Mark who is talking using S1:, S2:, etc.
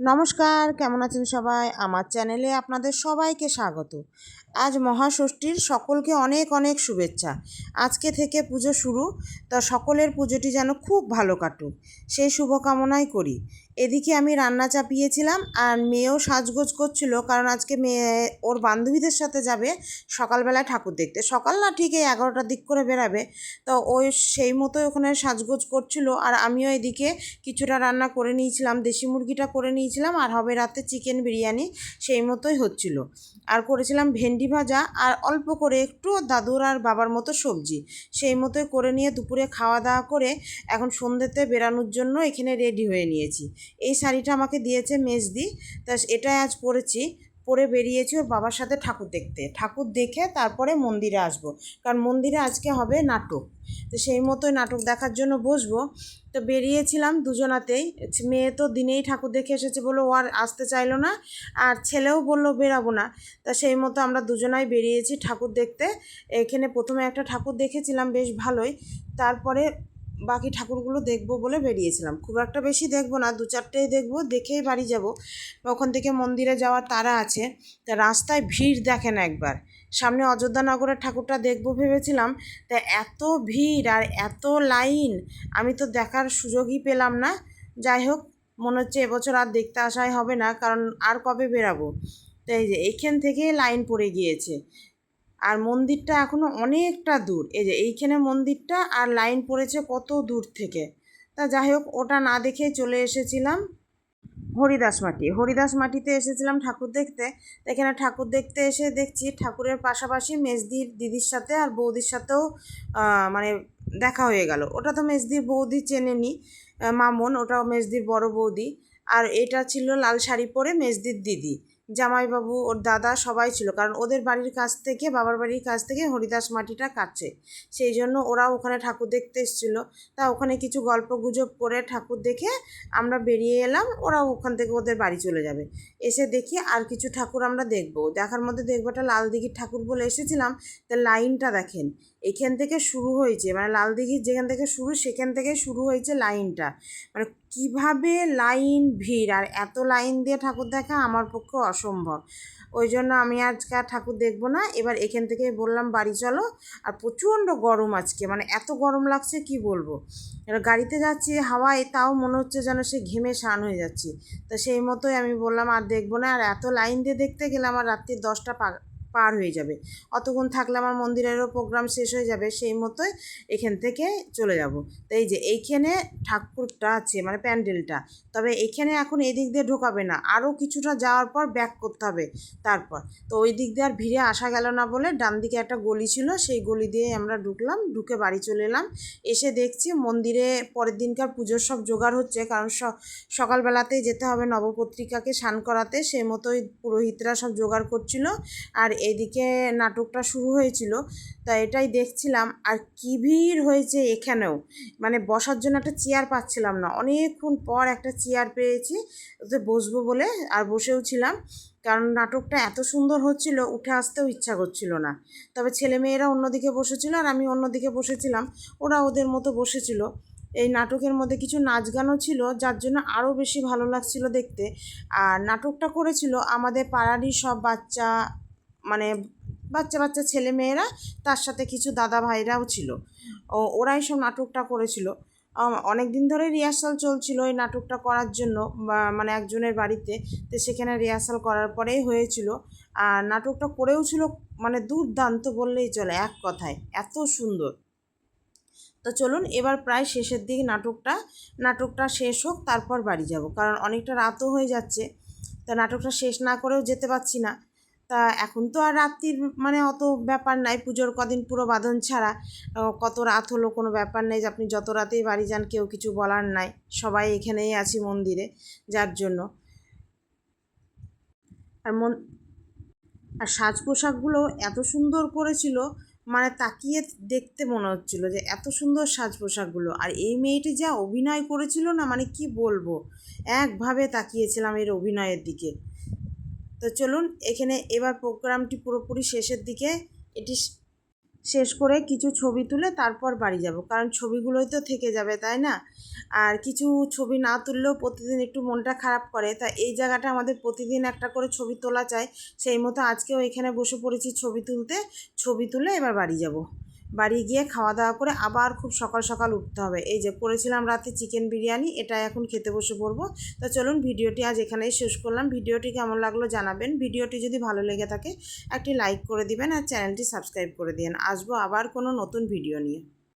S1: নমস্কার, কেমন আছেন সবাই? আমার চ্যানেলে আপনাদের সবাইকে স্বাগত। আজ মহাষষ্ঠীর সকলকে অনেক অনেক শুভেচ্ছা। আজকে থেকে পুজো শুরু, তা সকলের পুজোটি যেন খুব ভালো কাটুক, সেই শুভকামনাই করি। এদিকে আমি রান্না চাপিয়েছিলাম আর মেয়েও সাজগোজ করছিল, কারণ আজকে মেয়ে, ওর বান্ধবীদের সাথে যাবে সকালবেলা ঠাকুর দেখতে। সকাল না ঠিক এই এগারোটার দিক করে বেরাবে, তো ওই সেই মতোই ওখানে সাজগোজ করছিল। আর আমিও এদিকে কিছুটা রান্না করে নিয়েছিলাম, দেশি মুরগিটা করে নিয়েছিলাম আর হবে রাতে চিকেন বিরিয়ানি সেই মতোই হচ্ছিল। আর করেছিলাম ভেন্ডি ভাজা আর অল্প করে একটু দাদুর আর বাবার মতো সবজি। সেই মতোই করে নিয়ে দুপুরে খাওয়া দাওয়া করে এখন সন্ধ্যেতে বেরানোর জন্য এখানে রেডি হয়ে নিয়েছি। এই শাড়িটা আমাকে দিয়েছে মেজদি। তা এটাই আজ পরেছি। পরে বেরিয়েছি ওর বাবার সাথে ঠাকুর দেখতে। ঠাকুর দেখে তারপরে মন্দিরে আসব। কারণ মন্দিরে আজকে হবে নাটক। তো সেই মতোই নাটক দেখার জন্য বসবো। তো বেরিয়েছিলাম দুজনাতেই। মেয়ে তো দিনেই ঠাকুর দেখে এসেছে বলে ও আর আসতে চাইলো না। আর ছেলেও বলল বেরাবো না। তা সেই মতো আমরা দুজনাই বেরিয়েছি ঠাকুর দেখতে। এখানে প্রথমে একটা ঠাকুর দেখেছিলাম, বেশ ভালোই। তারপরে বাকি ঠাকুরগুলো দেখব বলে বেরিয়েছিলাম। খুব একটা বেশি দেখব না, দু চারটেই দেখব, দেখেই বাড়ি যাব। ওখান থেকে মন্দিরে যাওয়ার তারা আছে, তা রাস্তায় ভিড় দেখেন একবার। সামনে অযোধ্যা নগরের ঠাকুরটা দেখব ভেবেছিলাম, তা এত ভিড় আর এত লাইন, আমি তো দেখার সুযোগই পেলাম না। যাই হোক, মনে হচ্ছে এবছর আর দেখতে আসাই হবে না, কারণ আর কবে বেরাবো? তো এই যে, এইখান থেকে লাইন পড়ে গিয়েছে। আর মন্দিরটা এখনও অনেকটা দূর। এই যে এইখানে মন্দিরটা আর লাইন পড়েছে কত দূর থেকে। তা যাই হোক, ওটা না দেখে চলে এসেছিলাম হরিদাস মাটি। হরিদাস মাটিতে এসেছিলাম ঠাকুর দেখতে। এখানে ঠাকুর দেখতে এসে দেখছি ঠাকুরের পাশাপাশি মেজদির দিদির সাথে আর বৌদির সাথেও মানে দেখা হয়ে গেল। ওটা তো মেজদির বৌদি চেনেনি মামন, ওটাও মেজদির বড় বৌদি। আর এটা ছিল লাল শাড়ি পরে মেজদির দিদি। জামাইবাবু, ওর দাদা সবাই ছিল। কারণ ওদের বাড়ির কাছ থেকে, বাবার বাড়ির কাছ থেকে হরিদাস মাটিটা কাটছে। সেই জন্য ওরা ওখানে ঠাকুর দেখতে এসেছিল। তা ওখানে কিছু গল্প গুজব করে ঠাকুর দেখে আমরা বেরিয়ে এলাম। ওরা ওখান থেকে ওদের বাড়ি চলে যাবে। এসে দেখি আর কিছু ঠাকুর আমরা দেখব। দেখার মধ্যে দেখব একটা লাল দিঘির ঠাকুর বলে এসেছিলাম। তা লাইনটা দেখেন। এখান থেকে শুরু হয়েছে মানে লাল দিঘির যেখান থেকে শুরু, সেখান থেকে শুরু হয়েছে লাইনটা। মানে কীভাবে লাইন ভিড়? আর এত লাইন দিয়ে ঠাকুর দেখা আমার পক্ষে অসম্ভব। ওই জন্য আমি আজকে আর ঠাকুর দেখব না। এবার এখান থেকে বললাম, বাড়ি চলো। আর প্রচণ্ড গরম আজকে। মানে এত গরম লাগছে, কি বলব? এবার গাড়িতে যাচ্ছি, হাওয়ায় তাও মনে হচ্ছে যেন সে ঘেমে স্নান হয়ে যাচ্ছি। তো সেই মতোই আমি বললাম, আর দেখব না। আর এত লাইন দিয়ে দেখতে গেলে আমার রাত্রি দশটা পার হয়ে যাবে। অতক্ষণ থাকলে আমার মন্দিরেরও প্রোগ্রাম শেষ হয়ে যাবে, সেই মতোই এখান থেকে চলে যাব। তো এই যে এইখানে ঠাকুরটা আছে মানে প্যান্ডেলটা, তবে এখানে এখন এদিক দিয়ে ঢোকাবে না। আরও কিছুটা যাওয়ার পর ব্যাক করতে হবে তারপর। তো ওই দিক দিয়ে আর ভিড়ে আসা গেল না বলে ডান দিকে একটা গলি ছিল, সেই গলি দিয়ে আমরা ঢুকলাম, ঢুকে বাড়ি চলে এলাম। এসে দেখছি মন্দিরে পরের দিনকার পুজোর সব জোগাড় হচ্ছে, কারণ সকালবেলাতেই যেতে হবে নবপত্রিকাকে স্নান করাতে, সেই মতোই পুরোহিতরা সব জোগাড় করছিল। আর এদিকে নাটকটা শুরু হয়েছিল, তা এটাই দেখছিলাম। আর কী ভিড় হয়েছে এখানেও? মানে বসার জন্য একটা চেয়ার পাচ্ছিলাম না। অনেকক্ষণ পর একটা চেয়ার পেয়েছি ওতে বসবো বলে আর বসেও ছিলাম। কারণ নাটকটা এত সুন্দর হচ্ছিল, উঠে আসতেও ইচ্ছা করছিল না। তবে ছেলে মেয়েরা অন্যদিকে বসেছিল আর আমি অন্যদিকে বসেছিলাম। ওরা ওদের মতো বসেছিল। এই নাটকের মধ্যে কিছু নাচ গানও ছিল, যার জন্য আরও বেশি ভালো লাগছিল দেখতে। আর নাটকটা করেছিল আমাদের পাড়ারই সব বাচ্চা মানে বাচ্চা বাচ্চা ছেলে মেয়েরা তার সাথে কিছু দাদা ভাইরাও ছিল। ও, ওরাই সব নাটকটা করেছিল। অনেক দিন ধরে রিহার্সাল চলছিল এই নাটকটা করার জন্য মানে একজনের বাড়িতে। তো সেখানে রিহার্সাল করার পরেই হয়েছিল। আর নাটকটা করেও ছিল মানে দুর্দান্ত বললেই চলে, এক কথায়। এত সুন্দর। তো চলুন এবার প্রায় শেষের দিকে নাটকটা নাটকটা শেষ হোক, তারপর বাড়ি যাব। কারণ অনেকটা রাতও হয়ে যাচ্ছে। তা নাটকটা শেষ না করেও যেতে পারছি না। তা এখন তো আর রাত্রির মানে অত ব্যাপার নাই, পুজোর কদিন পুরো বাঁধন ছাড়া। কত রাত হলো কোনো ব্যাপার নেই, যে আপনি যত রাতেই বাড়ি যান কেউ কিছু বলার নাই। সবাই এখানেই আছি মন্দিরে, যার জন্য। আর মন, আর সাজ পোশাকগুলো এত সুন্দর করেছিল মানে তাকিয়ে দেখতে মনে হচ্ছিল যে এত সুন্দর সাজ পোশাকগুলো আর এই মেয়েটি যা অভিনয় করেছিল না মানে কি বলব? একভাবে তাকিয়েছিলাম এর অভিনয়ের দিকে। তো চলুন, এখানে এবার প্রোগ্রামটি পুরোপুরি শেষের দিকে এটি শেষ করে কিছু ছবি তুলে তারপর বাড়ি যাব। কারণ ছবিগুলোই তো থেকে যাবে, তাই না? আর কিছু ছবি না তুললেও প্রতিদিন একটু মনটা খারাপ করে। তা এই জায়গাটা আমাদের প্রতিদিন একটা করে ছবি তোলা চাই। সেই মতো আজকেও এখানে বসে পড়েছি ছবি তুলতে। ছবি তুলে এবার বাড়ি যাব। বাড়ি গিয়ে খাওয়া দাওয়া করে আবার খুব সকাল সকাল উঠতে হবে। এই যে করেছিলাম রাতে চিকেন বিরিয়ানি, এটা এখন খেতে বসে পড়ব। তো চলুন ভিডিওটি আজ এখানেই শেষ করলাম। ভিডিওটি কেমন লাগল জানাবেন। ভিডিওটি যদি ভালো লেগে থাকে, একটি লাইক করে দিবেন আর চ্যানেলটি সাবস্ক্রাইব করে দিন। আসব আবার কোনো নতুন ভিডিও নিয়ে।